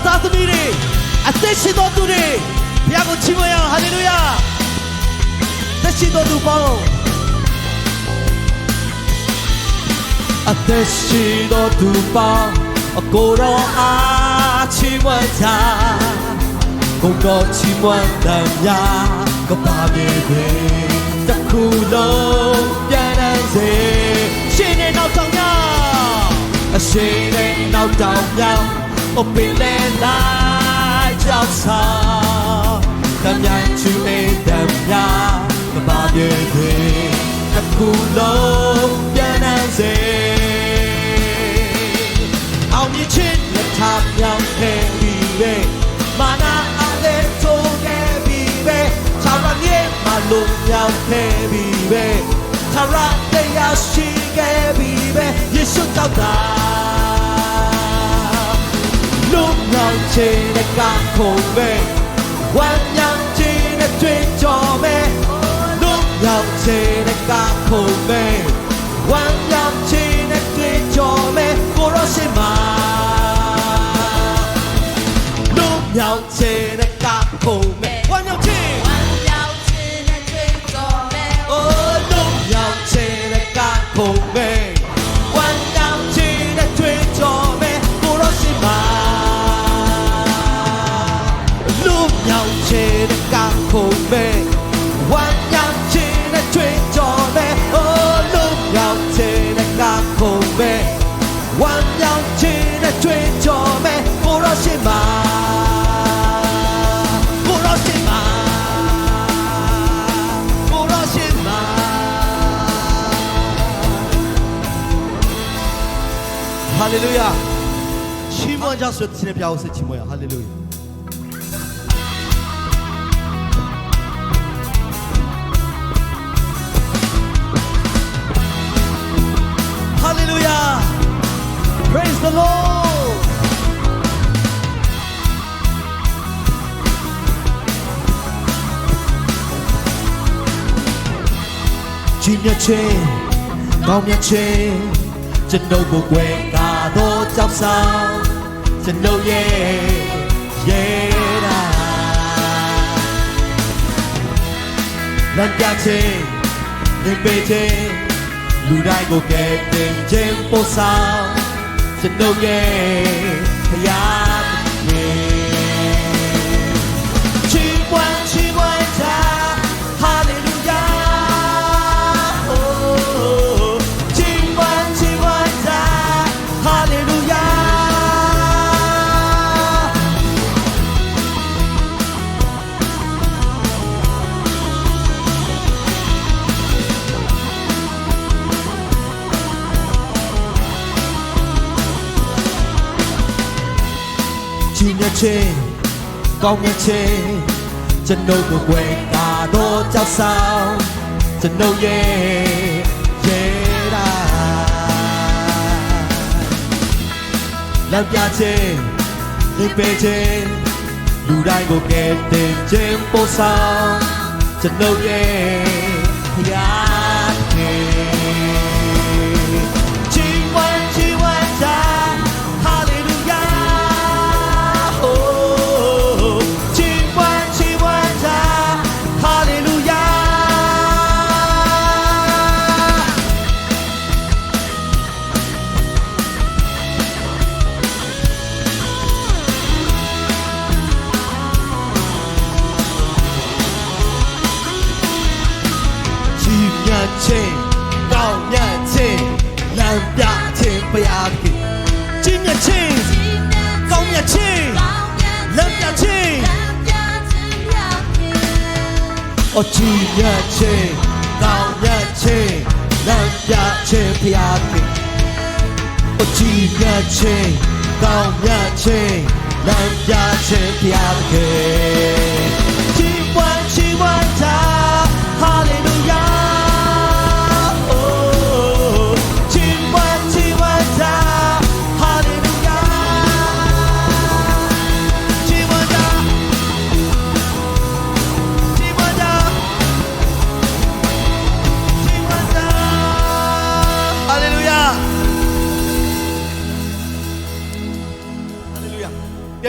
ရှိတဲ့သူတွေဖယားသားသမီးတွေအသက်ရှင်တော်သူတွေဘုရားကိုချီးမွမ်းရအောင်ဟာလေလုယာသက်ရှင်တော်သူပေါင်းအသက်ရှင်တော်သူပေါင်းအကိုတော်အားချီးမွမ်းကြကိုတော်ချီးမွမ်းတယ်များကပါမြေတွေတစ်ခုလုံးပြန်နေစေရှင်နေနောက်တောင်များအရှင်နေနောက်တောင်များအပင် လဲလိုက်ကြောက်ဆောင်တမ်းမြိုင်ချူနေတဲ့များကပါမြေတွေတစ်ခုလုံးပြန်နေစေအောင်မြင်ခြင်းလက်ထပ်မြောက်ခဲ့ပြီးပဲမာနာအလေးထိုးခဲ့ပြီးပဲခြာရမြေမှာလုံမြောက်ခဲ့ပြီးပဲခြာ 吹的高空杯弯腰只的追求美哦呦呦的高空杯弯腰只的追求美不然是嘛哦呦切的高空杯弯腰只能追求美 grâce de Seigneur Pia aussi moi. Alléluia. Hallelujah. Praise the Lord. Chỉ nhớ chê, mong nhớ chê, chân đâu của quê cả đô trong sao. to know, yeah, yeah. Lan ca chê, nên bê chê, lù đai gồ kè tình chêm bô sao, to know, yeah, yeah. chê con nghe chê chân đâu của quê ta đô trao sao. Chân đâu yeah yeah da lâu cha chê nhưng về chê dù đai ngồi kẹt tìm chém bố sao. Chân đâu yeah yeah အချီးမြတ်ခြင်းကောင်းမြတ်ခြင်းလမ်းပြခြင်းဘုရားခင်အချီးမြတ်ခြင်းကောင်းမြတ်ခြင်းလမ်းပြခြင်းဘုရားခင်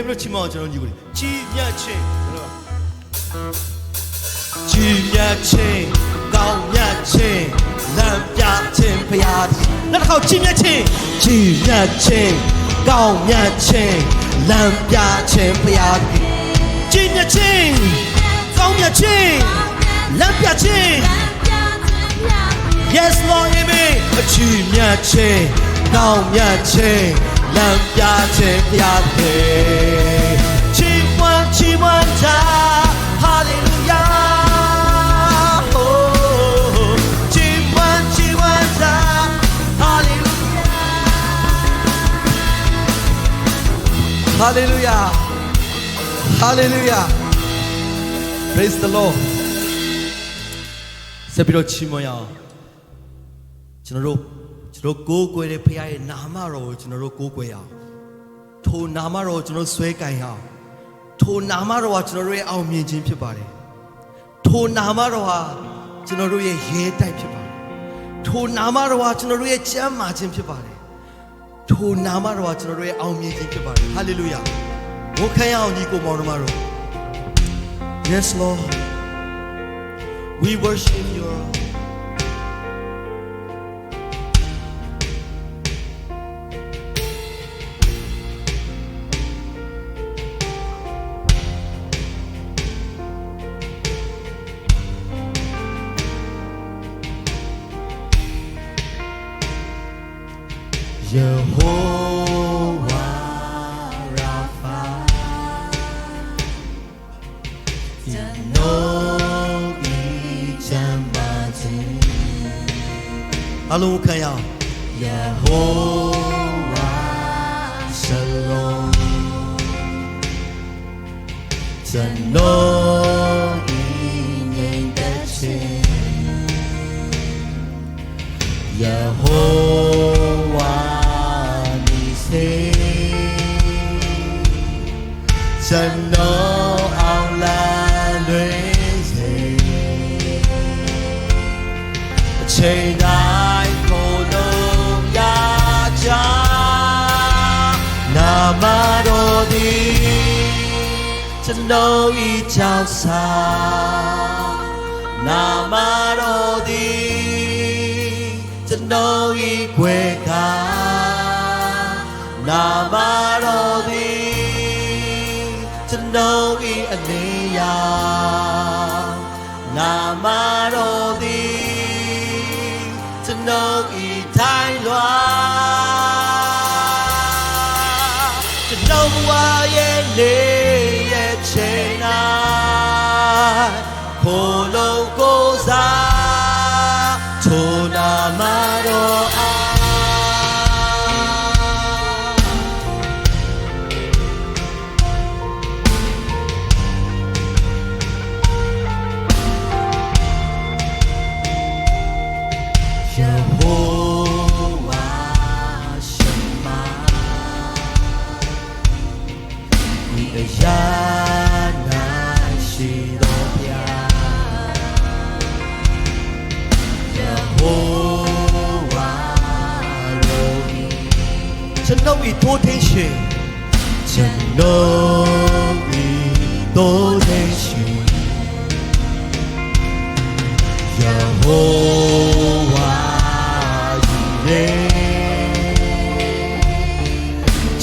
ပြန်ပြီးတော့ချီးမွမ်းအောင်ကျွန်တော်ညီကိုလေချီးမြတ်ခြင်းကျွန်တော်ချီးမြတ်ခြင်းကောင်းမြတ်ခြင်းလမ်းပြခြင်းဖရာနောက်တစ်ခေါက်ချီးမြတ်ခြင်းချီးမြတ်ခြင်းကောင်းမြတ်ခြင်းလမ်းပြခြင်းဖရာချီးမြတ်ခြင်းကောင်းမြတ်ခြင်းလမ်းပြခြင်း Yes Lord Amen အချီးမြတ်ခြင်းကောင်းမြတ်ခြင်း 남자 제비한테 칭원 칭원자 할렐루야 칭원 칭원자 할렐루야 할렐루야 할렐루야 Praise the Lord. セピロチームやチナロー ကျွန်တော်ကိုးကွယ်တဲ့ဖခင်ရဲ့နာမတော်ကိုကျွန်တော်တို့ကိုးကွယ်ရအောင်ထိုနာမတော်ကိုကျွန်တော်ဆွဲကင်ရအောင်ထိုနာမတော်ဟာကျွန်တော်တို့ရဲ့အောင်မြင်ခြင်းဖြစ်ပါတယ်ထိုနာမတော်ဟာကျွန်တော်တို့ရဲ့ရဲတိုက်ဖြစ်ပါတယ်ထိုနာမတော်ဟာကျွန်တော်တို့ရဲ့ချမ်းသာခြင်းဖြစ်ပါတယ်ထိုနာမတော်ဟာကျွန်တော်တို့ရဲ့အောင်မြင်ခြင်းဖြစ်ပါတယ်ဟာလေလုယာဝန်ခံရအောင်ညီကိုမောင်နှမတို့ Yes Lord We worship you. အလုံးခံရအောင် Jehovah Shalom ကျွန်တော်ဤငြိမ်သက်ခြင်း Jehovah Nissi ကျွန်တော် to know each outside.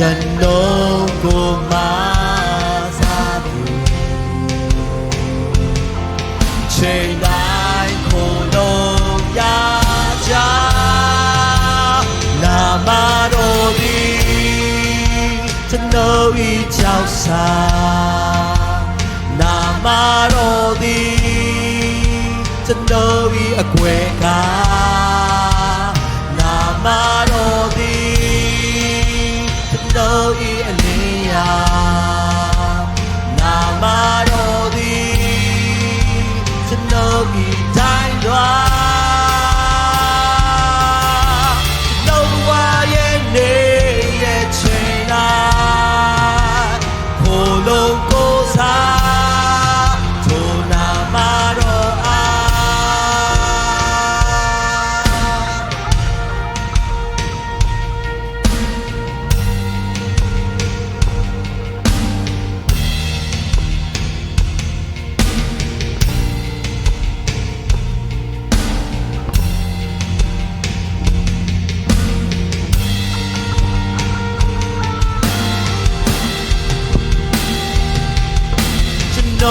Shalom kumasabi Trời đại khổ đô ya cha Là ma đô đi Chân nơ y chào xa Là ma đô đi Chân nơ y ở quê cao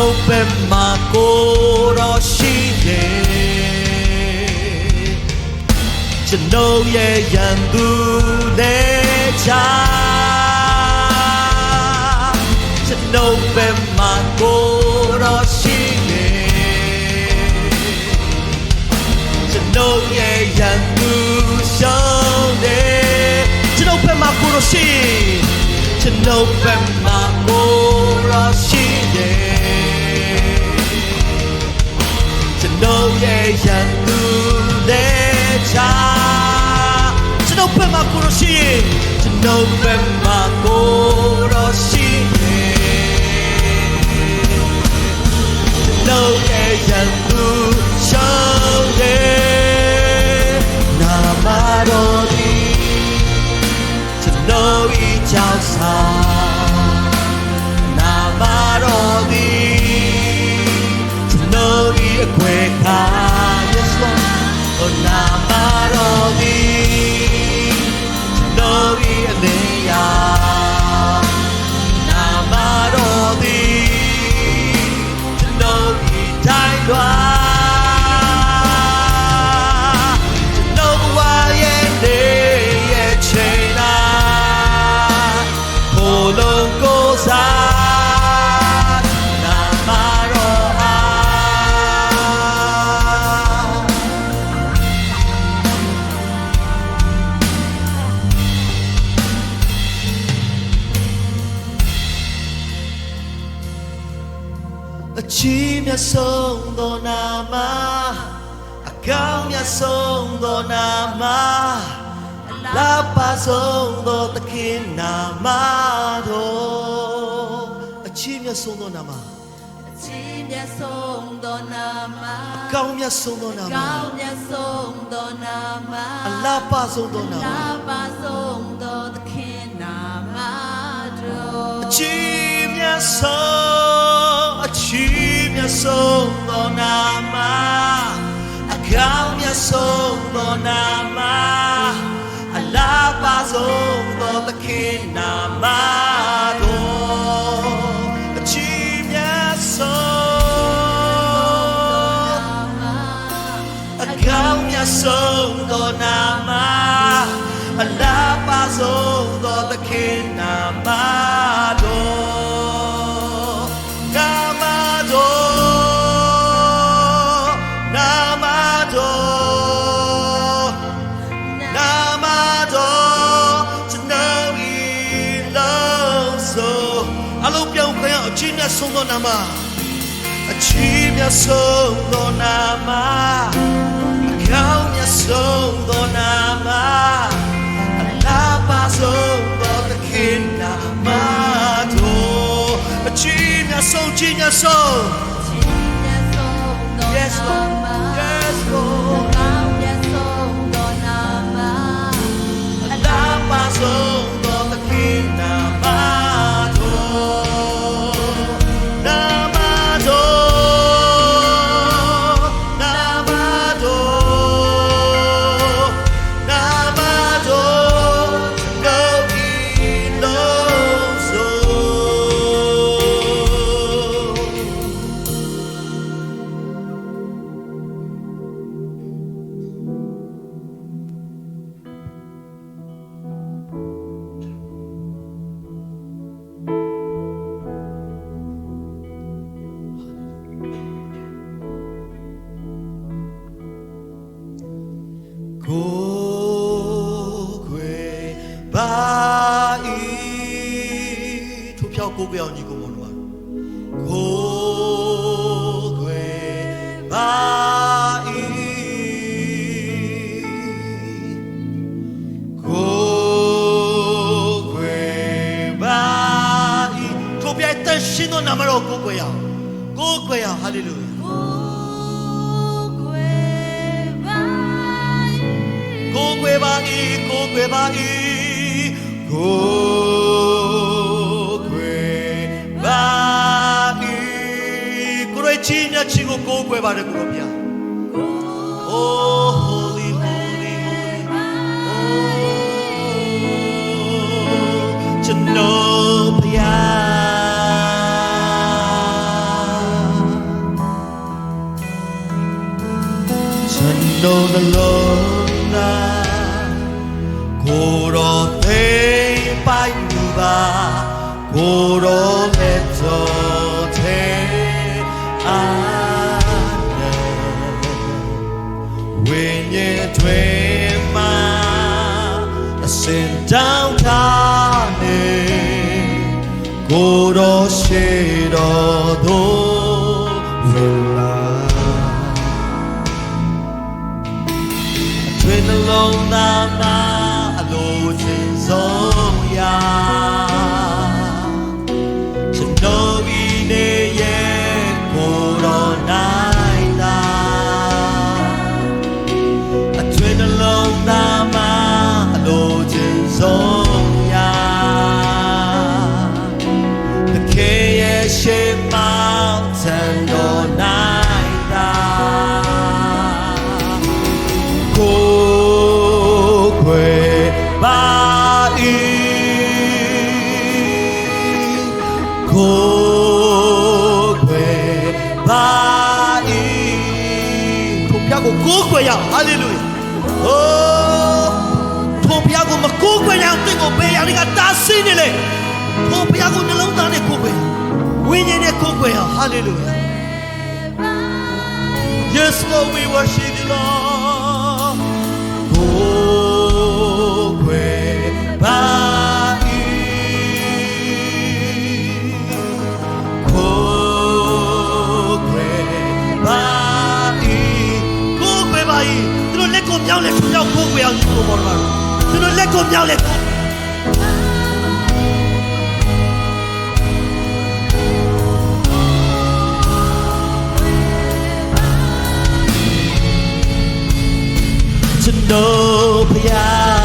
ပ်ပဲမှာကိုတော်ရှိတယ်ကျွန်ုပ်ရဲ့ရန်သူလေးချာကျွန်ုပ်ပဲမှာကိုတော်ရှိတယ်ကျွန်ုပ်ရဲ့ရန်သူရှောင်းတယ်ကျွန်ုပ်ပဲမှာကိုတော်ရှိကျွန်ုပ်ပဲမှာကိုတော် 너의 향눈에 자. 주노뱀 마코로시 주노뱀 마코로시 너의 향눈 ပါဆုံးသောသခင်နာမတော်အချီးမြတ်ဆုံးသောနာမအချီးမြတ်ဆုံးသောနာမအကောင်းမြတ်ဆုံးသောနာမကောင်းမြတ်ဆုံးသောနာမအလားပါဆုံးသောနာမလာပါဆုံးသောသခင်နာမတော်အချီးမြတ်ဆုံးအချီးမြတ်ဆုံးသောနာမအကောင်းမြတ်ဆုံးသောနာမအ လားပါဆုံးသောသခင်နာမတော်အချီးမြတ်ဆုံးအကောင်းမြတ်ဆုံးသောနာမအလားပါဆုံးသောသခင်နာမ သောနာမအချီးမြတ်ဆုံးသောနာမအကောင်းမြတ်ဆုံးသောနာမအလားပါဆုံးသောသခင်နာမတော်အချီးမြတ်ဆုံးချီးမြတ်ဆုံးအချီးမြတ်ဆုံးသော Yes နာ Lord မ Yes က်ကိုယ်ကြောင်ညီကိုမောင်တို့ကိုယ်ခွေပါဤကိုယ်ခွေပါဤထို့ပြတဲ့ရှင်သောနာမတော်ကိုယ်ခွေရအောင်ကိုယ်ခွေရအောင်ဟာလေလုယာ ကိုယ်ွယ်ပါ၏ ကိုယ်ွယ်ပါ၏ကို 외치고 꼭 외발을 구릅니다. 고로 뱉어 대 아. 윈이 되마 신장 가는 고로시러도 몰라. 되는 롱 남아 노진 소야 ယဟာလေလုယဟိုးထိုဘုရားကိုမကိုးကွယ်ရအောင်တင့်ကိုပေးရတွေကတားဆီးနေလေထိုဘုရားကိုနှလုံးသားနဲ့ကိုးကွယ်ဝိညာဉ်နဲ့ကိုးကွယ်ဟာလေလုယ Yes Lord we worship you Lord မြောက်လဲထူရောက်ကိုကိုအောင်ကျွန်တော်ပေါ်မှာကျွန်တော်လက်ကိုမြောက်လဲကျွန်တော်ဖျား